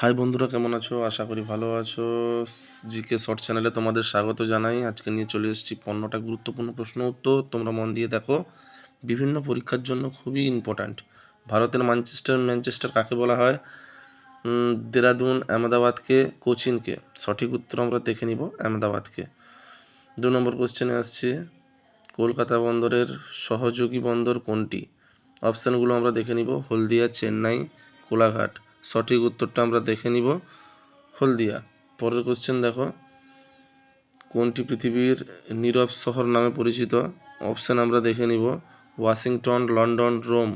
High বন্ধুরা, কেমন আছো? আশা করি ভালো আছো। জিকে শর্ট চ্যানেলে তোমাদের স্বাগত জানাই। আজকে নিয়ে চলে এসেছি পনেরোটা গুরুত্বপূর্ণ প্রশ্ন উত্তর। তোমরা মন দিয়ে দেখো। বিভিন্ন পরীক্ষার জন্য খুবই ইম্পর্ট্যান্ট ভারতের ম্যানচেস্টার ম্যানচেস্টার কাকে বলা হয়? দেরাদুন, আহমেদাবাদকে, কোচিনকে। সঠিক উত্তর আমরা দেখে নিব আহমেদাবাদকে। দু নম্বর কোশ্চেনে আসছে, কলকাতা বন্দরের সহযোগী বন্দর কোনটি? অপশানগুলো আমরা দেখে নিব। হলদিয়া, চেন্নাই, কোলাঘাট। সঠিক উত্তরটা আমরা দেখে নিব। হলদিয়া, পরের কোশ্চেন দেখো। কোনটি পৃথিবীর নীরব শহর নামে পরিচিত? অপশান আমরা দেখে নিব। ওয়াশিংটন লন্ডন রোম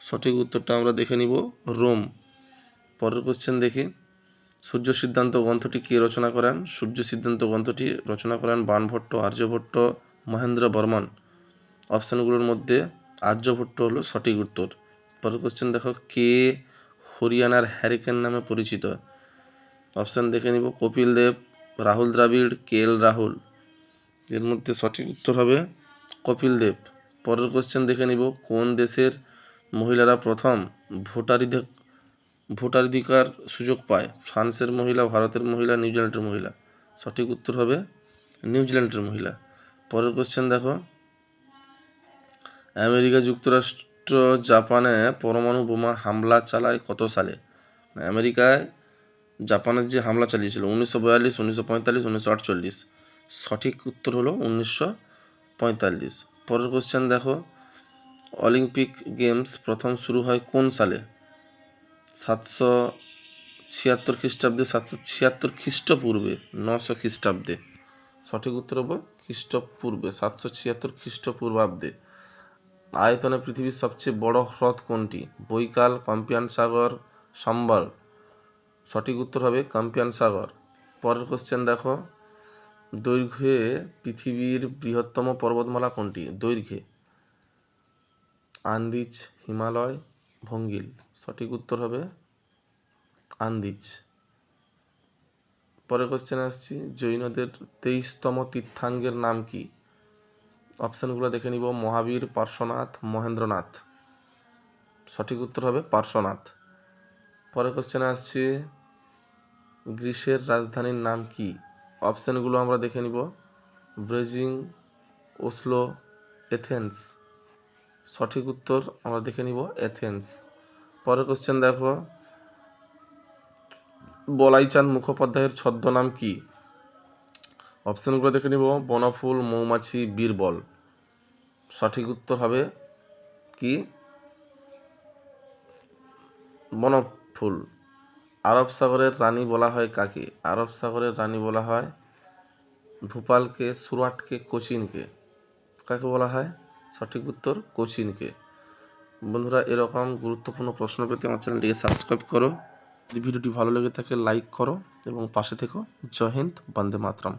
সঠিক উত্তরটা আমরা দেখে নিব রোম পরের কোশ্চেন দেখি। সূর্য সিদ্ধান্ত গ্রন্থটি কে রচনা করেন? সূর্য সিদ্ধান্ত গ্রন্থটি রচনা করেন বাণভট্ট আর্যভট্ট, মহেন্দ্র বর্মন। অপশানগুলোর মধ্যে আর্যভট্ট হলো সঠিক উত্তর। পরের কোশ্চেন দেখো, কে হরিয়ানার হ্যারিকেন নামে পরিচিত। অপশান দেখে নিব। কপিল দেব, রাহুল দ্রাবিড়, কে এল রাহুল। এর মধ্যে সঠিক উত্তর হবে কপিল দেব। পরের কোশ্চেন দেখে নিব। কোন দেশের মহিলারা প্রথম ভোটাধিকার ভোটাধিকার সুযোগ পায়? ফ্রান্সের মহিলা, ভারতের মহিলা নিউজিল্যান্ডের মহিলা? সঠিক উত্তর হবে নিউজিল্যান্ডের মহিলা। পরের কোশ্চেন দেখো। আমেরিকা যুক্তরাষ্ট্র জাপানে পরমাণু বোমা হামলা চালায় কত সালে? মানে আমেরিকায় জাপানের যে হামলা চালিয়েছিল, উনিশশো বয়াল্লিশ, উনিশশো পঁয়তাল্লিশ, উনিশশো আটচল্লিশ। সঠিক উত্তর হলো উনিশশো পঁয়তাল্লিশ। পরের কোশ্চেন দেখো, অলিম্পিক গেমস প্রথম শুরু হয় কোন সালে? সাতশো ছিয়াত্তর খ্রিস্টাব্দে, সাতশো ছিয়াত্তর খ্রিস্টপূর্বে, নশো খ্রিস্টাব্দে। সঠিক উত্তর হবে খ্রিস্টপূর্বে, সাতশো ছিয়াত্তর খ্রিস্টপূর্বাব্দে। আয়তনে পৃথিবীর সবচেয়ে বড় হ্রদ কোনটি? বৈকাল, কম্পিয়ান সাগর, সম্বল। সঠিক উত্তর হবে কাম্পিয়ান সাগর। পরের কোশ্চেন দেখো। দৈর্ঘ্যে পৃথিবীর বৃহত্তম পর্বতমালা কোনটি? দৈর্ঘ্যে। আন্দিজ, হিমালয়, ভঙ্গিল। সঠিক উত্তর হবে আন্দিজ। পরের কোশ্চেনে আসছি। জৈনদের তেইশতম তীর্থাঙ্গের নাম কি? অপশানগুলো দেখে নিব। মহাবীর, পার্শ্বনাথ, মহেন্দ্রনাথ। সঠিক উত্তর হবে পার্শ্বনাথ। পরের কোশ্চেনে আসছে গ্রিসের রাজধানীর নাম কি? অপশানগুলো আমরা দেখে নিব। Beijing, Oslo, Athens. সঠিক উত্তর আমরা দেখে নিব এথেন্স। পরের কোশ্চেন দেখো, বলাইচাঁদ মুখোপাধ্যায়ের ছদ্মনাম কি? অপশানগুলো দেখে নিব। বনফুল, মৌমাছি, বীরবল। সঠিক উত্তর হবে কি? বনফুল। আরব সাগরের রানী বলা হয় কাকে? আরব সাগরের রানী বলা হয় ভূপালকে, সুরাটকে, কোচিনকে। কাকে বলা হয়? সঠিক উত্তর, কোচিনকে। বন্ধুরা, এরকম গুরুত্বপূর্ণ প্রশ্ন পেতে আমার চ্যানেলটিকে সাবস্ক্রাইব করো। যদি ভিডিওটি ভালো লেগে থাকে, লাইক করো এবং পাশে থেকো। জয় হিন্দ, বন্দে মাতরম।